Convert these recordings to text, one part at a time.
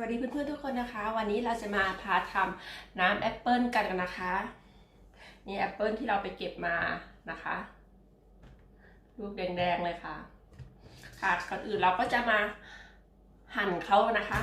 วัสดีเพื่อนๆทุกคนนะคะ วันนี้เราจะมาพาทำน้ำแอปเปิลกันนะคะนี่แอปเปิลที่เราไปเก็บมานะคะลูกแดงๆเลยค่ะ ค่ะก่อนอื่นเราก็จะมาหั่นเขานะคะ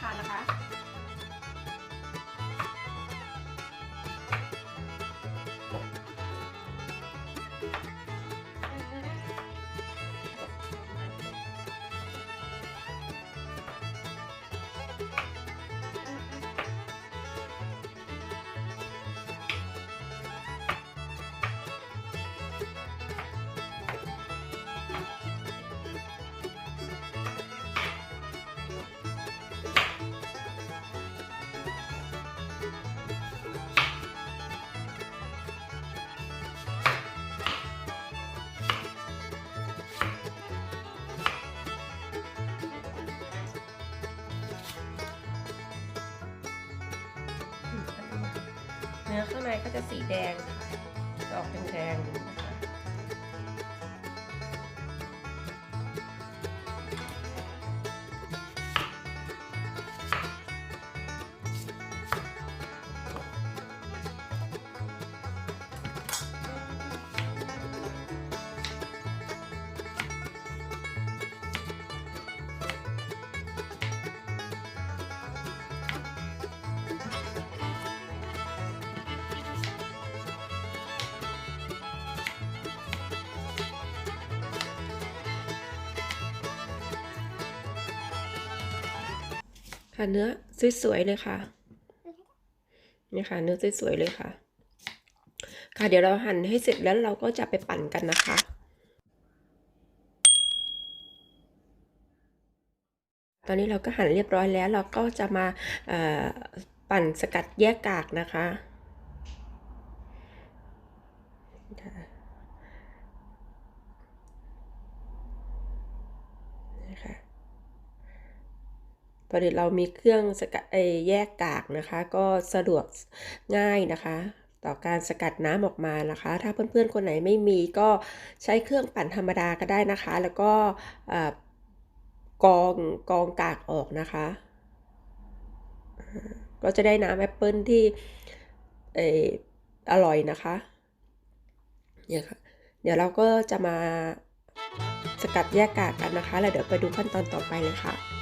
ทานนะคะ นื้อข้างในก็จะสีแดงค่ะจะออกแดงๆ ค่ะเนื้อสวยๆเลยค่ะนี่ค่ะเนื้อสวยๆเลยค่ะ ค่ะเดี๋ยวเราหั่นให้เสร็จแล้วเราก็จะไปปั่นกันนะคะตอนนี้เราก็หั่นเรียบร้อยแล้วเราก็จะมาปั่นสกัดแยกกากนะคะ พอดีเรามีเครื่องสกัดเอยแยกกากนะคะ ก็สะดวกง่ายนะคะ ต่อการสกัดน้ำออกมานะคะ ถ้าเพื่อนๆคนไหนไม่มีก็ใช้เครื่องปั่นธรรมดาก็ได้นะคะ แล้วก็เอ่อกองกองกากออกนะคะ ก็จะได้น้ำแอปเปิลที่เอออร่อยนะคะเนี่ยค่ะเดี๋ยวเราก็จะมาสกัดแยกกากกันนะคะ แล้วเดี๋ยวไปดูขั้นตอนต่อไปเลยค่ะ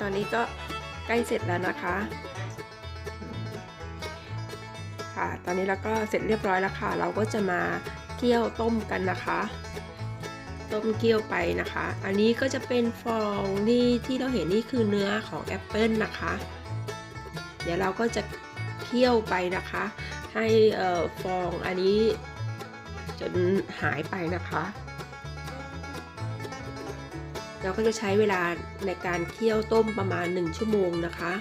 ตอนนี้ก็ใกล้เสร็จแล้วนะคะ ค่ะ ตอนนี้เราก็เสร็จเรียบร้อยแล้วค่ะ เราก็จะมาเคี่ยวต้มกันนะคะ ต้มเคี่ยวไปนะคะ อันนี้ก็จะเป็นฟองนี่ที่เราเห็นนี่คือเนื้อของแอปเปิลนะคะ เดี๋ยวเราก็จะเคี่ยวไปนะคะ ให้ฟองอันนี้จนหายไปนะคะ เราก็จะใช้เวลาในการเคี่ยวต้มประมาณ 1 ชั่วโมงนะคะ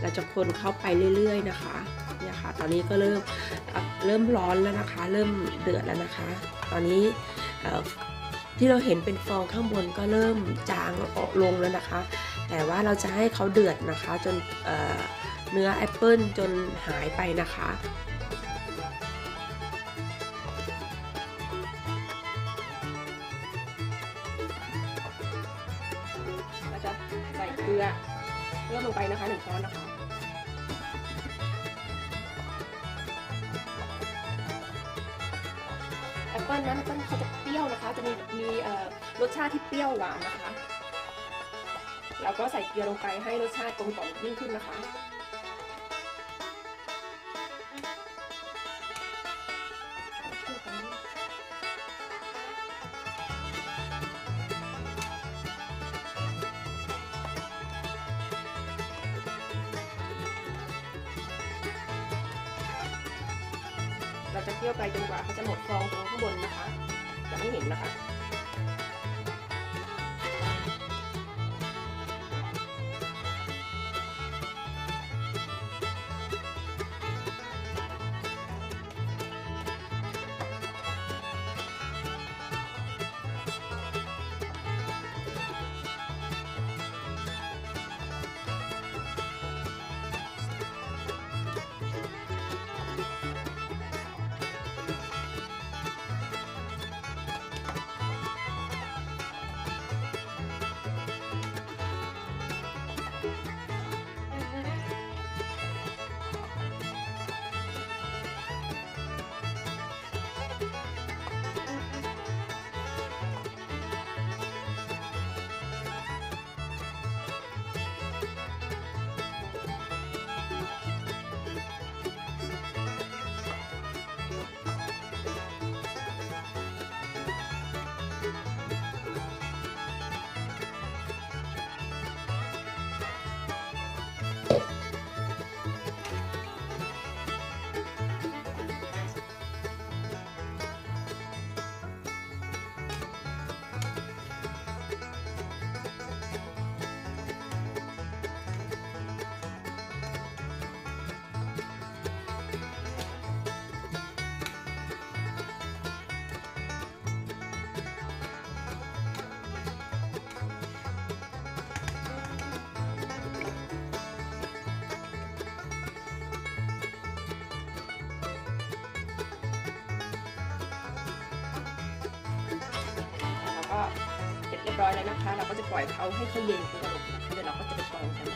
เราจะคนเข้าไปเรื่อยๆนะคะเนี่ยค่ะ ตอนนี้ก็เริ่มเริ่มร้อนแล้วนะคะ เริ่มเดือดแล้วนะคะ ตอนนี้ที่เราเห็นเป็นฟองข้างบนก็เริ่มจางออกลงแล้วนะคะ แต่ว่าเราจะให้เขาเดือดนะคะ จนเเนื้อแอปเปิลจนหายไปนะคะ เลือเพิ่มลงไปนะคะหนึ่งช้อนนะคะแอปเปิลนั้นมันเขาจะเปรี้ยวนะคะ จะมีมีเอ่อรสชาติที่เปรี้ยวหวานนะคะ แล้วก็ใส่เกลือลงไปให้รสชาติกลมกล่อมยิ่งขึ้นนะคะ จะเคี่ยวไปจนกว่าเขาจะหมดฟองตรงข้างบนนะคะ จะไม่เห็นนะคะ บร้อยแล้วนะคะ เราก็จะปล่อยเขาให้เขาเย็นเป็นระบบนะคะเดี๋ยวเราก็จะไปกรองกัน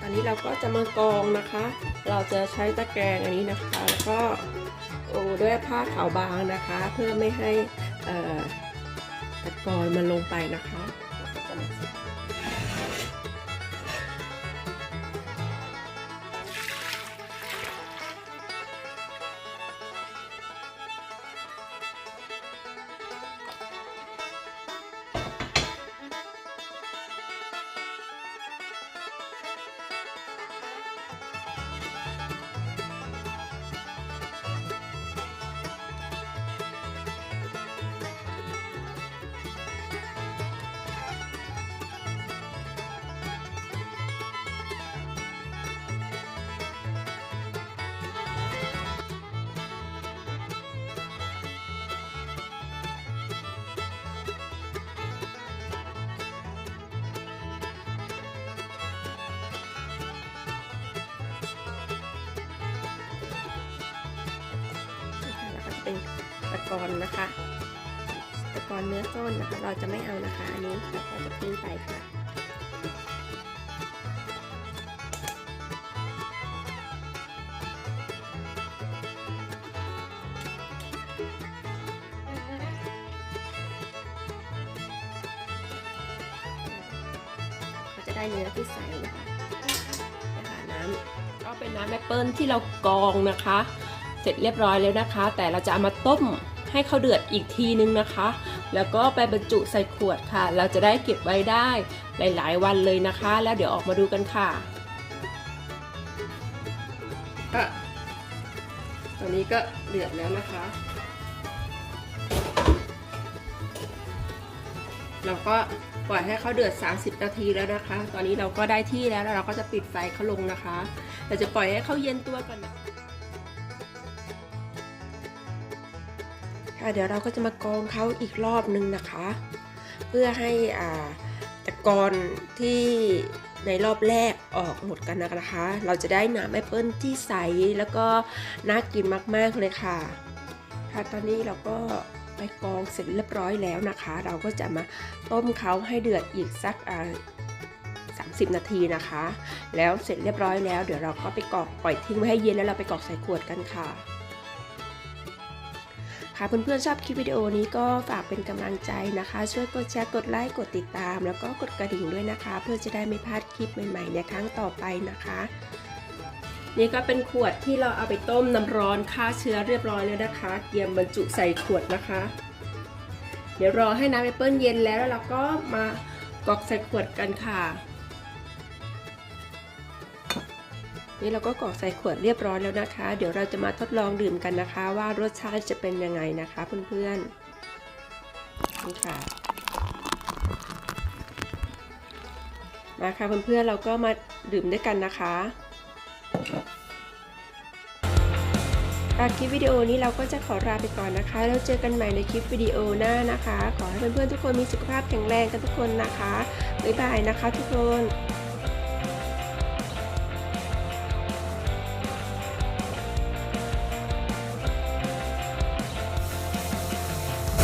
ตอนนี้เราก็จะมากรองนะคะ เราจะใช้ตะแกรงอันนี้นะคะ แล้วก็โอ้ด้วยผ้าขาวบางนะคะ เพื่อไม่ให้ตะกอนมันลงไปนะคะ เป็นตะกอนนะคะ ตะกอนเนื้อส้นนะคะ เราจะไม่เอานะคะ อันนี้เราจะทิ้งไปค่ะก็จะได้เนื้อที่ใสนะคะนะคะน้ำก็เป็นน้ำแอปเปิลที่เรากรองนะคะ สร็จเรียบร้อยแล้วนะคะ แต่เราจะเอามาต้มให้เขาเดือดอีกทีนึงนะคะ แล้วก็ไปบรรจุใส่ขวดค่ะ เราจะได้เก็บไว้ได้หลาย ๆ วันเลยนะคะ แล้วเดี๋ยวออกมาดูกันค่ะก็ตอนนี้ก็เดือดแล้วนะคะ เราก็ปล่อยให้เขาเดือด 30 นาทีแล้วนะคะ ตอนนี้เราก็ได้ที่แล้วแล้วเราก็จะปิดไฟเขาลงนะคะ เราจะปล่อยให้เขาเย็นตัวก่อนนะ ค่ะ เดี๋ยวเราก็จะมากรองเขาอีกรอบนึงนะคะ เพื่อให้อ่าตะกอนที่ในรอบแรกออกหมดกันนะคะ เราจะได้น้ำแอปเปิลที่ใสแล้วก็น่ากินมากๆเลยค่ะ ค่ะตอนนี้เราก็ไปกรองเสร็จเรียบร้อยแล้วนะคะ เราก็จะมาต้มเขาให้เดือดอีกสักอ่า30 นาทีนะคะ แล้วเสร็จเรียบร้อยแล้ว เดี๋ยวเราก็ไปกรอกปล่อยทิ้งไว้ให้เย็นแล้วเราไปกรอกใส่ขวดกันค่ะ ค่ะเพื่อนๆชอบคลิปวิดีโอนี้ก็ฝากเป็นกำลังใจนะคะ ช่วยกดแชร์กดไลค์กดติดตาม แล้วก็กดกระดิ่งด้วยนะคะ เพื่อจะได้ไม่พลาดคลิปใหม่ๆในครั้งต่อไปนะคะ นี่ก็เป็นขวดที่เราเอาไปต้มน้ำร้อนฆ่าเชื้อเรียบร้อยแล้วนะคะเตรียมบรรจุใส่ขวดนะคะ เดี๋ยวรอให้น้ำแอปเปิลเย็นแล้วแล้วเราก็มากรอกใส่ขวดกันค่ะ นี่เราก็กรอกใส่ขวดเรียบร้อยแล้วนะคะ เดี๋ยวเราจะมาทดลองดื่มกันนะคะ ว่ารสชาติจะเป็นยังไงนะคะเพื่อนๆนี่ค่ะ มาค่ะเพื่อนๆเราก็มาดื่มด้วยกันนะคะค่ะคลิปวิดีโอนี้เราก็จะขอลาไปก่อนนะคะ แล้วเจอกันใหม่ในคลิปวิดีโอหน้านะคะ ขอให้เพื่อนๆทุกคนมีสุขภาพแข็งแรงกันทุกคนนะคะ บ๊ายบายนะคะทุกคน